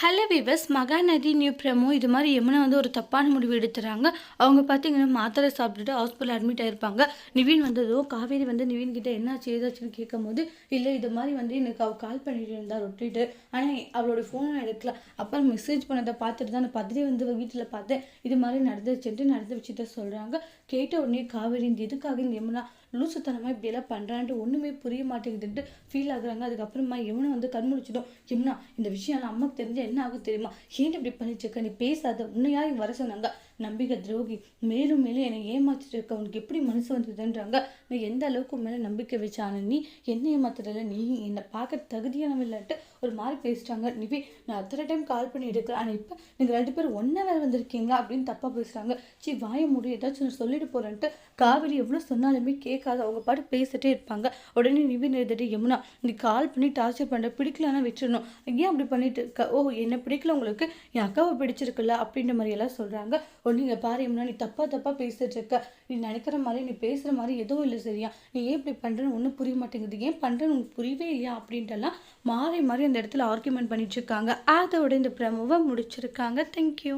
Hello விவஸ் Mahanadi new promo இது மாதிரி யமுனா வந்து ஒரு தப்பான முடிவு எடுத்துறாங்க. அவங்க பார்த்தீங்கன்னா மாத்திரை சாப்பிட்டுட்டு ஹாஸ்பிட்டல் அட்மிட் ஆயிருப்பாங்க. நிவின் வந்ததோ காவேரி வந்து நிவின் கிட்ட என்னாச்சு ஏதாச்சுன்னு கேட்கும்போது இல்லை இது மாதிரி வந்து எனக்கு அவள் கால் பண்ணிட்டு இருந்தா ரொட்டிட்டு. ஆனால் அவளோட ஃபோனை எடுக்கல. அப்புறம் மெசேஜ் பண்ணதை பார்த்துட்டு தான் நான் பதிரி வந்து வீட்டில் பார்த்தேன். இது மாதிரி நடந்துச்சுட்டு நடந்த விஷயத்த சொல்கிறாங்க கேட்ட உடனே காவேரி இந்த எதுக்காக இந்த யமுனா லூசுத்தனமாக இப்படியெல்லாம் பண்ணுறான்ட்டு ஒன்றுமே புரிய மாட்டேங்குதுன்ட்டு ஃபீல் ஆகுறாங்க. அதுக்கப்புறமா யமுனா வந்து கண் முடிச்சிடும் யமுனா இந்த விஷயம் அம்மாவுக்கு தெரிஞ்ச என்ன ஆகும் தெரியுமா? ஏன் இப்படி பண்ணிச்சிருக்க நீ பேசாத. உன்னையா வர சொன்னாங்க. நம்பிக்கை துரோகி. மேலும் மேலும் என்னை ஏமாத்திட்டு இருக்க உனக்கு எப்படி மனசு வந்ததுன்றாங்க? நான் எந்த அளவுக்கு மேலே நம்பிக்கை வச்சான நீ என்ன ஏமாத்துறல நீ என்னை பார்க்க தகுதியானவில்லன்ட்டு ஒரு மாதிரி பேசிட்டாங்க. நிவி நான் அத்தனை டைம் கால் பண்ணி எடுக்கிறேன் ஆனால் இப்போ நீங்கள் ரெண்டு பேரும் ஒன்றா வேறு வந்திருக்கீங்களா அப்படின்னு தப்பாக பேசுகிறாங்க சி வாய முடியும் ஏதாச்சும் சொல்லிட்டு போகிறேன்ட்டு காவிரி எவ்வளோ சொன்னாலுமே கேட்காது அவங்க பாட்டு பேசிட்டே இருப்பாங்க. உடனே நிவி நிறுத்திட்டு யமுனா நீ கால் பண்ணி டார்ச்சர் பண்ணுற பிடிக்கலன்னா விட்டுறணும். ஏன் அப்படி பண்ணிட்டு இருக்க? ஓ என்ன பிடிக்கல உங்களுக்கு. என் அக்காவை பிடிச்சிருக்குல்ல அப்படின்ற மாதிரியெல்லாம் சொல்கிறாங்க ஒன்று இங்கே பாரு யமுனா நீ தப்பாக தப்பாக பேசிட்டுருக்க நீ நினைக்கிற மாதிரி நீ பேசுகிற மாதிரி எதுவும் இல்லை சரியா? நீ ஏன் இப்படி பண்ணுறேன்னு ஒன்றும் புரிய மாட்டேங்குது. ஏன் பண்ணுறேன்னு உனக்கு புரியவே இல்லையா? அப்படின்ட்டுலாம் மாறி மாறி அந்த இடத்துல ஆர்குமெண்ட் பண்ணிட்டு இருக்காங்க. அதோட இந்த ப்ரமோவை முடிச்சிருக்காங்க. தேங்க்யூ